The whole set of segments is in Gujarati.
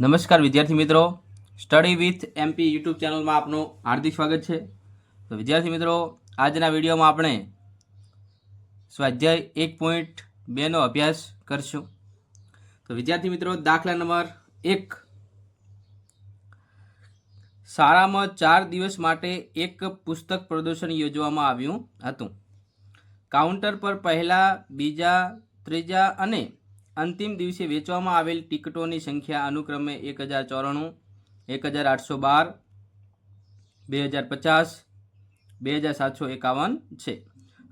નમસ્કાર વિદ્યાર્થી મિત્રો. સ્ટડી વિથ એમપી યુટ્યુબ ચેનલમાં આપનું હાર્દિક સ્વાગત છે. તો વિદ્યાર્થી મિત્રો, આજના વિડીયોમાં આપણે સ્વાધ્યાય એક પોઈન્ટ બેનો અભ્યાસ કરશું. તો વિદ્યાર્થી મિત્રો, દાખલા નંબર એક. શાળામાં ચાર દિવસ માટે એક પુસ્તક પ્રદર્શન યોજવામાં આવ્યું હતું. કાઉન્ટર પર પહેલાં, બીજા, ત્રીજા અને અંતિમ દિવસે વેચવામાં આવેલ ટિકિટોની સંખ્યા અનુક્રમે એક હજાર ચોરાણું, એક હજાર આઠસો બાર, બે હજાર પચાસ, બે હજાર સાતસો એકાવન છે.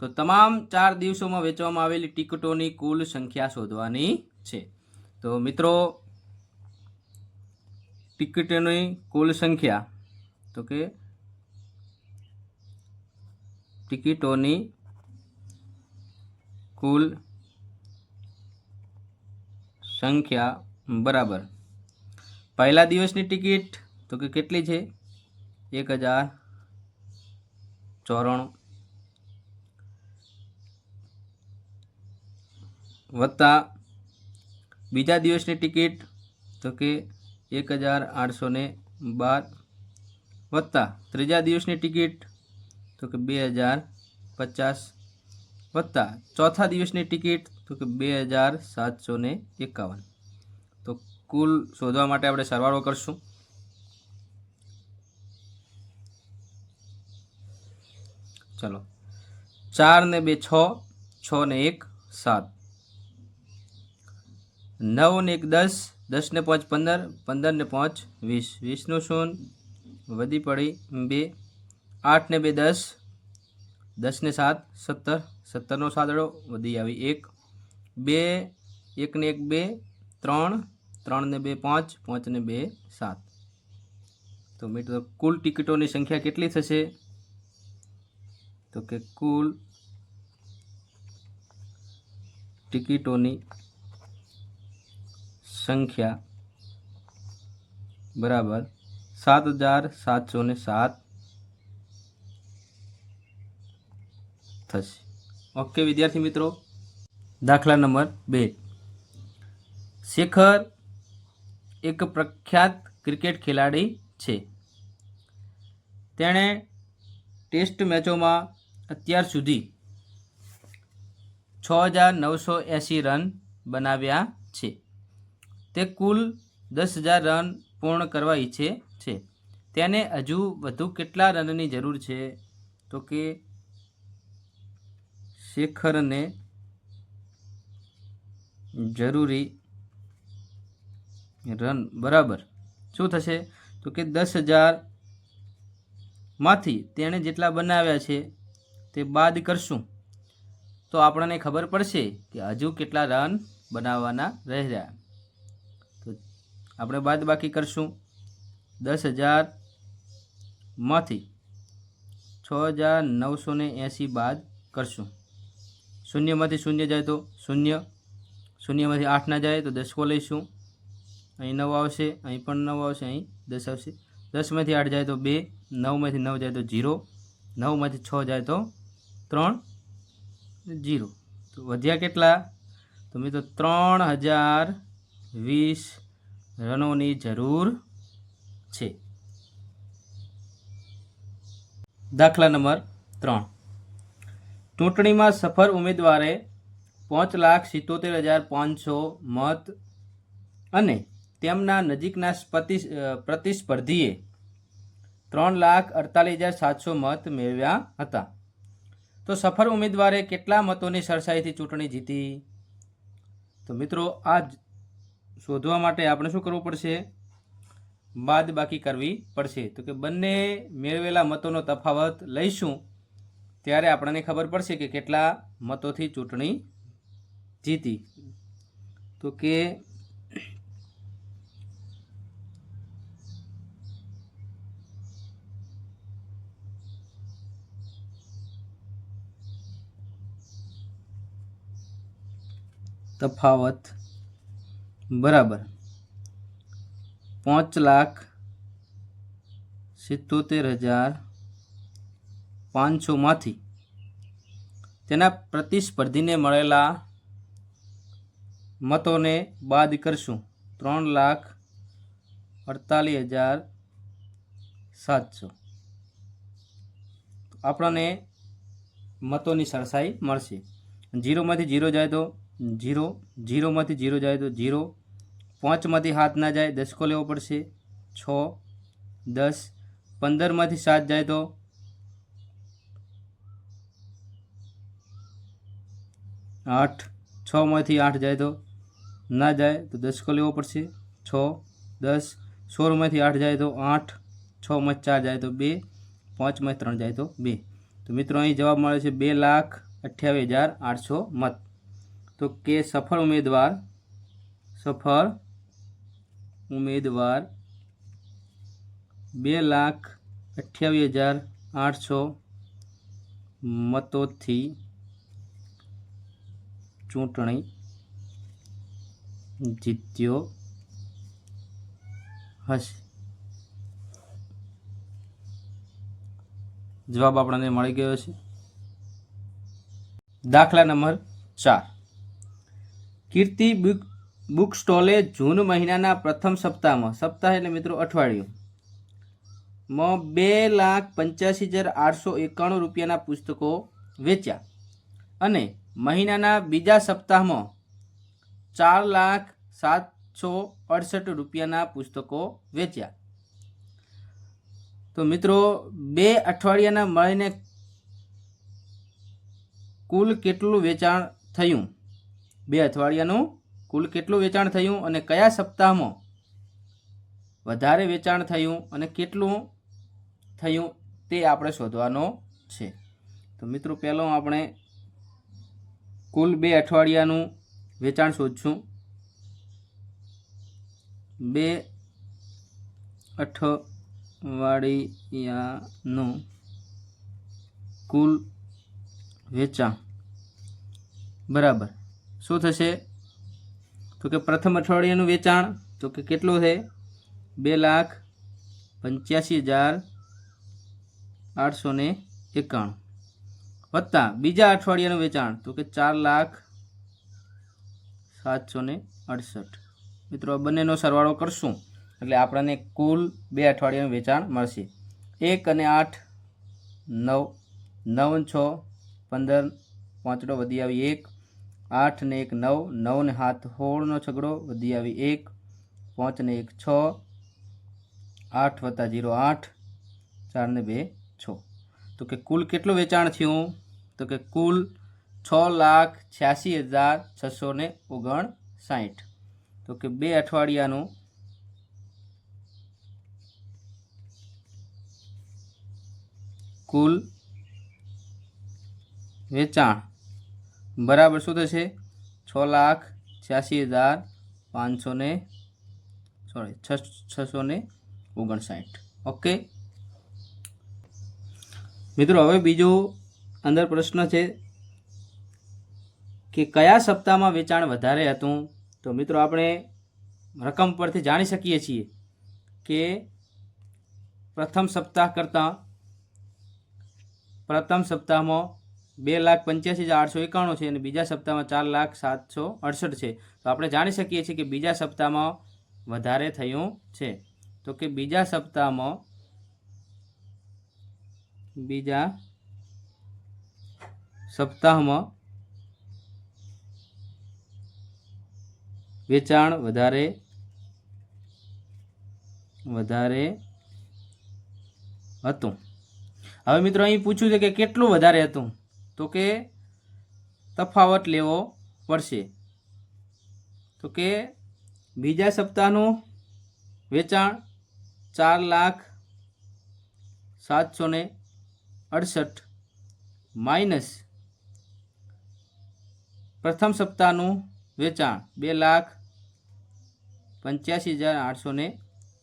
તો તમામ ચાર દિવસોમાં વેચવામાં આવેલી ટિકિટોની કુલ સંખ્યા શોધવાની છે. તો મિત્રો, ટિકિટોની કુલ સંખ્યા, તો કે ટિકિટોની કુલ સંખ્યા બરાબર. પહેલા દિવસની ટિકિટ તો કે કેટલી છે? એક હજાર ચોરાણું. વત્તા બીજા દિવસની ટિકિટ તો કે એક હજાર આઠસો ને બાર. વત્તા ત્રીજા દિવસની ટિકિટ તો કે બે હજાર પચાસ. વત્તા ચોથા દિવસની ટિકિટ તો કે બે હજાર સાતસો ને એકાવન. તો કુલ શોધવા માટે આપણે સરવાળો કરશું. ચલો. ચાર ને બે છ છ ને એક, સાત. નવ ને એક દસ દસ ને પાંચ પંદર પંદર ને પાંચ વીસ. વીસનું શૂન્ય વધી પડી બે. આઠ ને બે દસ દસ ને સાત, સત્તર. સત્તરનો સાદડો વધી આવી એક. બે એકને એક બે, ત્રણ ત્રણ ને બે પાંચ પાંચને બે સાત. તો મિત્રો, કુલ ટિકિટોની સંખ્યા કેટલી થશે? તો કે કુલ ટિકિટોની સંખ્યા બરાબર સાત હજાર સાતસો ને સાત થશે. ઓકે, વિદ્યાર્થી મિત્રો દાખલા નંબર બે. શેખર એક પ્રખ્યાત ક્રિકેટ ખેલાડી છે. તેણે ટેસ્ટ મેચોમાં અત્યાર સુધી છ હજાર નવસો એંસી રન બનાવ્યા છે. તે કુલ દસ હજાર રન પૂર્ણ કરવા ઈચ્છે છે. તેને હજુ વધુ કેટલા રનની જરૂર છે? તો કે શેખરને જરૂરી રન. બરાબર. શું થશે? તો કે દસ હજારમાંથી તેણે જેટલા બનાવ્યા છે તે બાદ કરશું. તો આપણને ખબર પડશે કે હજુ કેટલા રન બનાવવાના રહ્યા તો આપણે બાદ બાકી કરશું. દસ હજારમાંથી છ હજાર નવસો ને એંસી બાદ કરશું. શૂન્યમાંથી શૂન્ય જાય તો શૂન્ય. શૂન્યમાંથી આઠ ના જાય તો દસકો લઈશું. અહીં નવ આવશે, અહીં પણ નવ આવશે, અહીં દસ આવશે. દસમાંથી આઠ જાય તો બે, નવમાંથી નવ જાય તો જીરો, નવમાંથી છ જાય તો ત્રણ, જીરો. તો વધ્યા કેટલા? તો મિત્રો ત્રણ હજાર વીસ રનોની જરૂર છે. દાખલા નંબર ત્રણ. ચૂંટણીમાં સફળ ઉમેદવારે પાંચ લાખ સિત્તોતેર હજાર પાંચસો મત અને તેમના નજીકના સ્પતિ પ્રતિસ્પર્ધીએ ત્રણ લાખ અડતાલીસ હજાર સાતસો મત મેળવ્યા હતા. તો સફળ ઉમેદવારે કેટલા મતોની સરસાઈથી ચૂંટણી જીતી? તો મિત્રો આ શોધવા માટે આપણે શું કરવું પડશે? બાદ બાકી કરવી પડશે. તો કે બંને મેળવેલા મતોનો તફાવત લઈશું, ત્યારે આપણને ખબર પડશે કે કેટલા મતોથી ચૂંટણી જીતી. તો કે તફાવત બરાબર. પાંચ લાખ સિત્તોતેર હજાર પાંચસોમાંથી તેના પ્રતિસ્પર્ધીને મળેલા મતોને બાદ કરશું. ત્રણ લાખ અડતાલીસ હજાર સાતસો. આપણને મતોની સરસાઈ મળશે. જીરોમાંથી જીરો જાય તો જીરો, જીરોમાંથી જીરો જાય તો જીરો, પાંચમાંથી હાથ ના જાય દસકો લેવો પડશે. છ, દસ, પંદરમાંથી સાત જાય તો આઠ, છમાંથી આઠ જાય તો ના જાય તો દસકો લેવો પડશે. છ, દસ. સોળમાંથી આઠ જાય તો આઠ. છમાંથી ચાર જાય તો બે. પાંચમાંથી ત્રણ જાય તો બે. તો મિત્રો, અહીં જવાબ મળે છે બે લાખ અઠ્યાવીસ હજાર આઠસો મત. તો કે સફળ ઉમેદવાર સફળ ઉમેદવાર બે લાખ અઠ્યાવીસ હજાર આઠસો મતોથી ચૂંટણી જીત્યો હશે. જવાબ આપણને મળી ગયો છે. દાખલા નંબર ચાર. કીર્તિ બુક બુક સ્ટોલે જૂન મહિનાના પ્રથમ સપ્તાહમાં, સપ્તાહ એટલે મિત્રો અઠવાડિયું, માં બે લાખ પંચ્યાસી હજાર આઠસો એકાણું રૂપિયાના પુસ્તકો વેચ્યા. અને મહિનાના બીજા સપ્તાહમાં ચાર લાખ સાતસો અડસઠ રૂપિયાના પુસ્તકો વેચ્યા. તો મિત્રો, બે અઠવાડિયાના મળીને કુલ કેટલું વેચાણ થયું? બે અઠવાડિયાનું કુલ કેટલું વેચાણ થયું અને કયા સપ્તાહમાં વધારે વેચાણ થયું અને કેટલું થયું તે આપણે શોધવાનો છે. તો મિત્રો, પહેલો આપણે કુલ બે અઠવાડિયાનું વેચાણ શોધશું. બે અઠવાડિયાનું કુલ વેચાણ. બરાબર. શું થશે? તો કે પ્રથમ અઠવાડિયાનું વેચાણ, તો કે કેટલું છે? બે લાખ પંચ્યાસી હજાર આઠસો ને એકાણું. વત્તા બીજા અઠવાડિયાનું વેચાણ, તો કે ચાર લાખ સાતસો ને અડસઠ. મિત્રો બંનેનો સરવાળો કરશું એટલે આપણને કુલ બે અઠવાડિયાનું વેચાણ મળશે. એક અને આઠ, નવ નવ છ, પંદર, પાંચડો વધી આવી એક, આઠ ને એક, નવ નવ ને હાથ હોળનો છગડો વધી આવી એક, પાંચ ને એક, છ, આઠ વત્તા જીરો આઠ, ચાર ને બે, છ. તો કે કુલ કેટલું વેચાણ થયું? તો કે કુલ છ લાખ છ્યાસી હજાર છસો ને ઓગણ સાઠ તો કે બે અઠવાડિયાનું કુલ વેચાણ બરાબર શું થશે? છ લાખ છ્યાસી હજાર પાંચસો ને સોરી છસો ને ઓગણસાઠ. ઓકે? મિત્રો, હવે બીજો અંદર પ્રશ્ન છે કે કયા સપ્તાહમાં વેચાણ વધારે હતું? તો મિત્રો, આપણે રકમ પરથી જાણી શકીએ છીએ કે પ્રથમ સપ્તાહ કરતાં પ્રથમ સપ્તાહમાં બે લાખ પંચ્યાસી હજાર આઠસો એકાણું છે અને બીજા સપ્તાહમાં ચાર લાખ સાતસો અડસઠ છે. તો આપણે જાણી શકીએ છીએ કે બીજા સપ્તાહમાં વધારે થયું છે. તો કે બીજા સપ્તાહમાં બીજા સપ્તાહમાં વેચાણ વધારે વધારે હતું. હવે મિત્રો અહીં પૂછ્યું છે કે કેટલું વધારે હતું? તો કે તફાવત લેવો પડશે. તો કે બીજા સપ્તાહનું વેચાણ ચાર લાખ સાતસો ને અડસઠ માઇનસ પ્રથમ સપ્તાહનું વેચાણ બે લાખ પંચ્યાસી હજાર આઠસો ને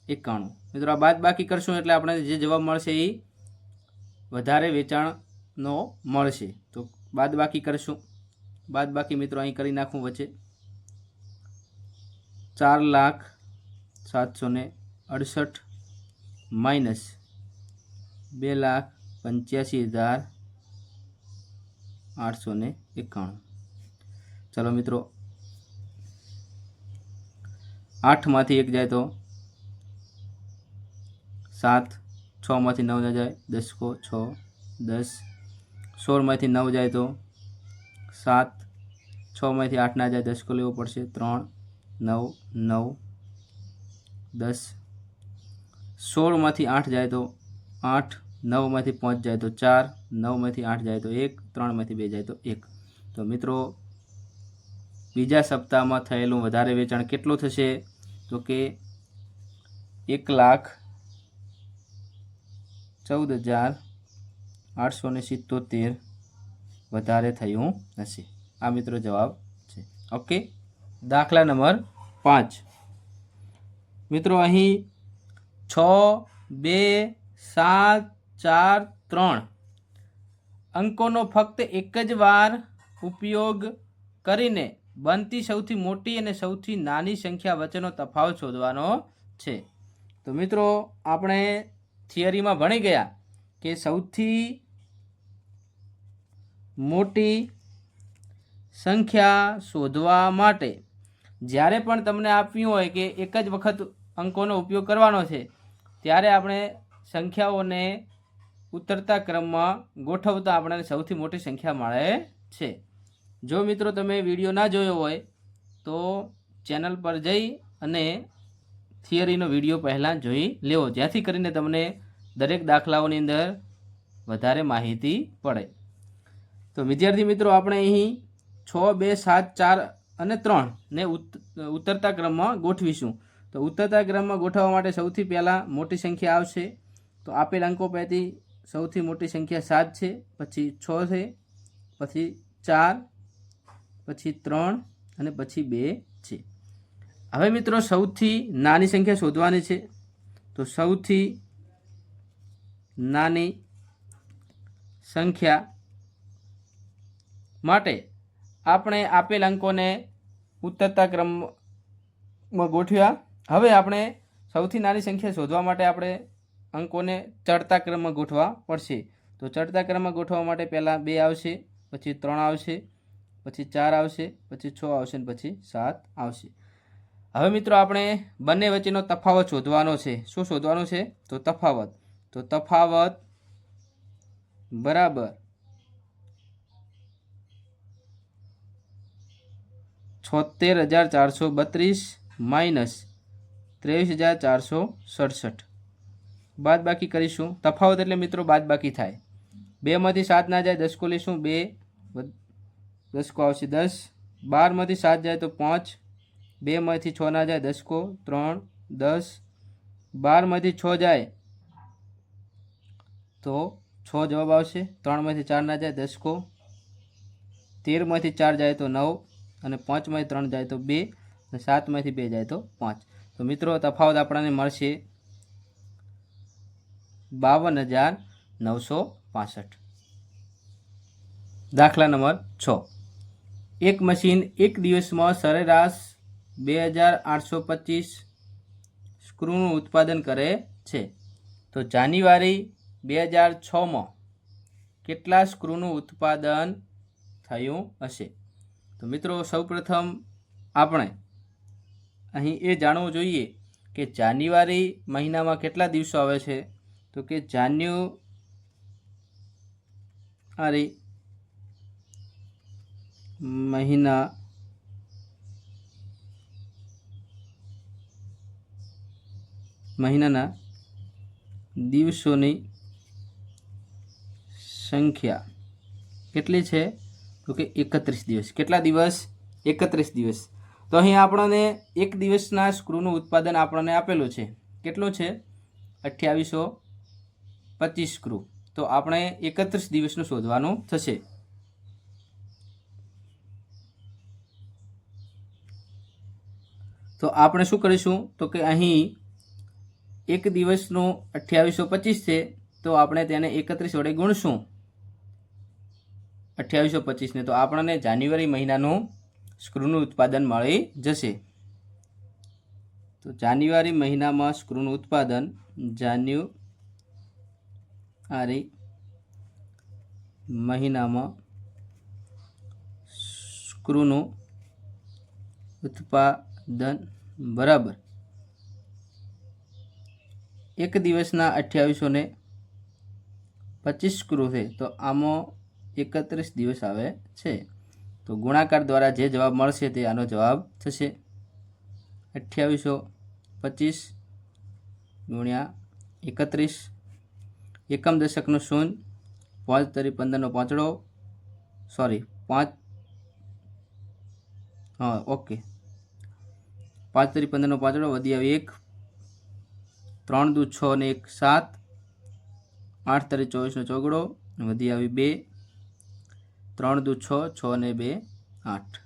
એકાણું. મિત્રો, આ બાદ બાકી કરશું એટલે આપણે જે જવાબ મળશે એ વધારે વેચાણનો મળશે. તો બાદ બાકી કરશું. બાદ બાકી મિત્રો અહીં કરી નાખું વચ્ચે. ચાર લાખ સાતસો ને અડસઠ માઇનસ બે લાખ પંચ્યાસી હજાર આઠસો ને એકાણું. ચલો મિત્રો આઠમાંથી એક જાય તો સાત, છમાંથી નવ ના જાય, દસકો છ, દસ. સોળમાંથી નવ જાય તો સાત, છમાંથી આઠ ના જાય, દસકો લેવો પડશે ત્રણ, નવ નવ, દસ. સોળમાંથી આઠ જાય તો આઠ, નવમાંથી પાંચ જાય તો ચાર, નવમાંથી આઠ જાય તો એક, ત્રણમાંથી બે જાય તો એક. તો મિત્રો, બીજા સપ્તાહમાં થયેલું વધારે વેચાણ કેટલું થશે? તો કે એક લાખ ચૌદ હજાર આઠસો ને સિત્તોતેર વધારે થયું હશે આ મિત્રો જવાબ છે. ઓકે દાખલા નંબર પાંચ. મિત્રો અહીં છ, બે, સાત, ચાર, ત્રણ અંકોનો ફક્ત એક જ વાર ઉપયોગ કરીને બનતી સૌથી મોટી અને સૌથી નાની સંખ્યા વચ્ચેનો તફાવત શોધવાનો છે. તો મિત્રો, આપણે થિયરીમાં ભણી ગયા કે સૌથી મોટી સંખ્યા શોધવા માટે જ્યારે પણ તમને આપ્યું હોય કે એક જ વખત અંકોનો ઉપયોગ કરવાનો છે, ત્યારે આપણે સંખ્યાઓને ઉતરતા ક્રમમાં ગોઠવતા આપણને સૌથી મોટી સંખ્યા મળે છે. જો મિત્રો તમે વીડિયો ના જોયો હોય, તો ચેનલ પર જઈ અને થિયરીનો વીડિયો પહેલાં જોઈ લેવો. જેથી કરીને તમને દરેક દાખલાઓની અંદર વધારે માહિતી પડે. તો વિદ્યાર્થી મિત્રો, આપણે અહીં છ, બે, સાત, ચાર અને ત્રણ ને ઉત- ઉતરતા ક્રમમાં ગોઠવીશું. તો ઉતરતા ક્રમમાં ગોઠવવા માટે સૌથી પહેલાં મોટી સંખ્યા આવશે. તો આપેલ અંકો પૈકી સૌથી મોટી સંખ્યા સાત છે, પછી છ છે, પછી ચાર પછી ત્રણ અને પછી બે છે. હવે મિત્રો સૌથી નાની સંખ્યા શોધવાની છે. તો સૌથી નાની સંખ્યા માટે આપણે આપેલ અંકોને ઉત્તરતા ક્રમમાં ગોઠવ્યા. હવે આપણે સૌથી નાની સંખ્યા શોધવા માટે આપણે અંકોને ચડતા ક્રમમાં ગોઠવા પડશે. તો ચડતા ક્રમમાં ગોઠવવા માટે પહેલાં બે આવશે, પછી ત્રણ આવશે. પછી ચાર આવશે, પછી છ આવશે ને પછી સાત આવશે. હવે મિત્રો આપણે બંને વચ્ચેનો તફાવત શોધવાનો છે. શું શોધવાનો છે? તો તફાવત. તો તફાવત બરાબર છોતેર હજાર ચારસો બત્રીસ માઇનસ ત્રેવીસ હજાર ચારસો સડસઠ. બાદ બાકી કરીશું. તફાવત એટલે મિત્રો બાદ બાકી થાય. બેમાંથી સાત ના જાય, દસકો લઈશું. બે દસકો આવશે દસ. બારમાંથી સાત જાય તો પાંચ. બેમાંથી છ ના જાય દસકો ત્રણ, દસ. બારમાંથી છ જાય તો છ જવાબ આવશે. ત્રણમાંથી ચાર ના જાય દસકો તેરમાંથી ચાર જાય તો નવ અને પાંચમાંથી ત્રણ જાય તો બે અને સાતમાંથી બે જાય તો પાંચ. તો મિત્રો, તફાવત આપણને મળશે બાવન હજાર નવસો પાસઠ. દાખલા નંબર છ. એક મશીન એક દિવસમાં સરેરાશ બે હજાર આઠસો પચીસ સ્ક્રૂનું ઉત્પાદન કરે છે. તો જાન્યુઆરી બે હજાર છમાં કેટલા સ્ક્રૂનું ઉત્પાદન થયું હશે? તો મિત્રો, સૌપ્રથમ આપણે અહીં એ જાણવું જોઈએ કે જાન્યુઆરી મહિનામાં કેટલા દિવસો આવે છે? તો કે જાન્યુઆરી મહિના મહિનાના દિવસોની સંખ્યા કેટલી છે? તો કે એકત્રીસ દિવસ. કેટલા દિવસ? એકત્રીસ દિવસ. તો અહીં આપણને એક દિવસના સ્ક્રૂનું ઉત્પાદન આપણને આપેલું છે. કેટલું છે? અઠ્યાવીસો પચીસ સ્ક્રૂ. તો આપણે એકત્રીસ દિવસનું શોધવાનું થશે. તો આપણે શું કરીશું? તો કે અહીં એક દિવસનું અઠ્યાવીસો પચીસ છે, તો આપણે તેને એકત્રીસ વડે ગુણશું. અઠ્યાવીસો પચીસને તો આપણને જાન્યુઆરી મહિનાનું સ્ક્રૂનું ઉત્પાદન મળી જશે. તો જાન્યુઆરી મહિનામાં સ્ક્રૂનું ઉત્પાદન જાન્યુઆરી મહિનામાં સ્ક્રૂનું ઉત્પાદન બરાબર. એક દિવસના અઠ્યાવીસો ને પચીસ સ્ક્રૂ છે, તો આમાં એકત્રીસ દિવસ આવે છે. તો ગુણાકાર દ્વારા જે જવાબ મળશે તે આનો જવાબ થશે. અઠ્યાવીસો પચીસ ગુણ્યા એકત્રીસ. એકમ દશકનું શૂન્ય, પાંચ તરી પંદરનો પાંચડો સોરી પાંચ, હા, ઓકે. પાંચ તરી પંદરનો પાંચડો વધી આવી એક, ત્રણ દુ છ ને એક સાત, આઠ તરી ચોવીસનો ચોગડો વધી આવી બે, ત્રણ દુ છ છ ને બે, આઠ.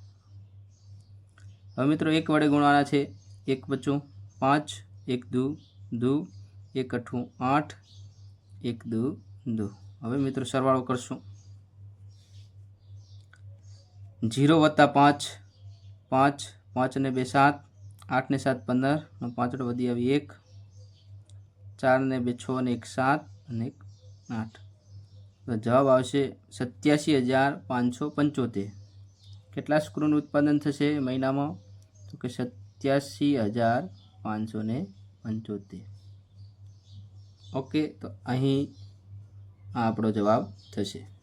હવે મિત્રો એક વડે ગુણવાના છે. એક પચું પાંચ, એક દુ દુ, એક અઠું આઠ, એક દુ દુ. હવે મિત્રો સરવાળો કરશું. જીરો વત્તા પાંચ પાંચ પાંચ ને બે સાત આઠ ને સાત પંદર અને પાંચડો વધી આવી એક. ચાર ને બે છ ને એક સાત અને એક આઠ. તો જવાબ આવશે સત્યાસી હજાર પાંચસો પંચોતેર. કેટલા સ્ક્રૂનું ઉત્પાદન થશે મહિનામાં? તો કે સત્યાસી હજાર પાંચસો ને પંચોતેર. ઓકે, તો અહીં આ આપણો જવાબ થશે.